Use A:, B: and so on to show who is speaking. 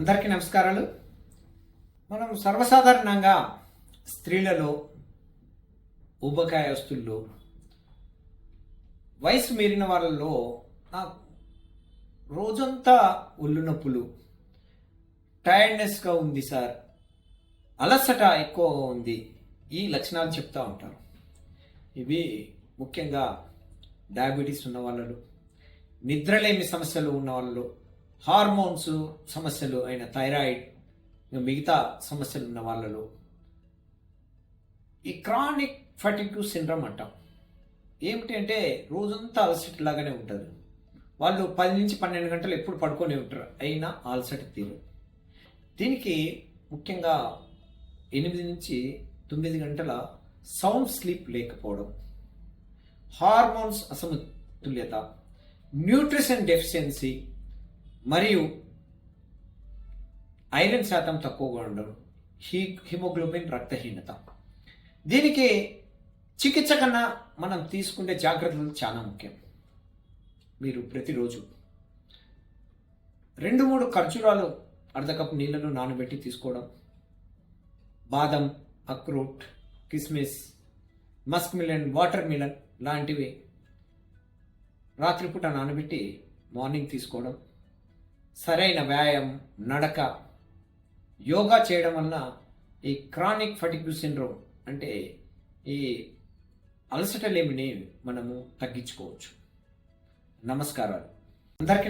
A: అందరికీ నమస్కారాలు. మనం సర్వసాధారణంగా స్త్రీలలో ఊబకాయస్తుల్లో వయసు మీరిన వాళ్ళలో నాకు రోజంతా ఒళ్ళు నొప్పులు. టైర్డ్నెస్గా ఉంది సార్. అలసట ఎక్కువగా ఉంది. ఈ లక్షణాలు చెప్తూ ఉంటారు ఇవి ముఖ్యంగా డయాబెటీస్ ఉన్న వాళ్ళలో నిద్రలేమి సమస్యలు ఉన్న వాళ్ళలో హార్మోన్స్ సమస్యలు అయిన థైరాయిడ్ మిగతా సమస్యలు ఉన్న వాళ్ళలో ఈ క్రానిక్ ఫటిక్ సిండ్రమ్ అంటాం. ఏమిటి అంటే రోజంతా అలసట లాగానే ఉంటుంది. వాళ్ళు పది నుంచి పన్నెండు గంటలు ఎప్పుడు పడుకొని ఉంటారు. అయినా అలసట తీరు. దీనికి ముఖ్యంగా ఎనిమిది నుంచి తొమ్మిది గంటల సౌండ్ స్లీప్ లేకపోవడం హార్మోన్స్ అసమతుల్యత న్యూట్రిషన్ డెఫిషియన్సీ మరియు ఐరన్ శాతం తక్కువగా ఉండడం హీ హిమోగ్లోబిన్ రక్తహీనత. దీనికి చికిత్స కన్నా మనం తీసుకునే జాగ్రత్తలు చాలా ముఖ్యం. మీరు ప్రతిరోజు రెండు మూడు ఖర్జూరాలు అర్ధ కప్పు నీళ్ళను నానబెట్టి తీసుకోవడం బాదం అక్రూట్ కిస్మిస్ మస్క్ మిలన్ వాటర్ మిలన్ లాంటివి రాత్రిపూట నానబెట్టి మార్నింగ్ తీసుకోవడం సరైన వ్యాయామం నడక యోగా చేయడం వలన ఈ క్రానిక్ ఫటిక్ సిండ్రోమ్ అంటే ఈ అలసటలేమిని మనము తగ్గించుకోవచ్చు. నమస్కారాలు. అందరికీ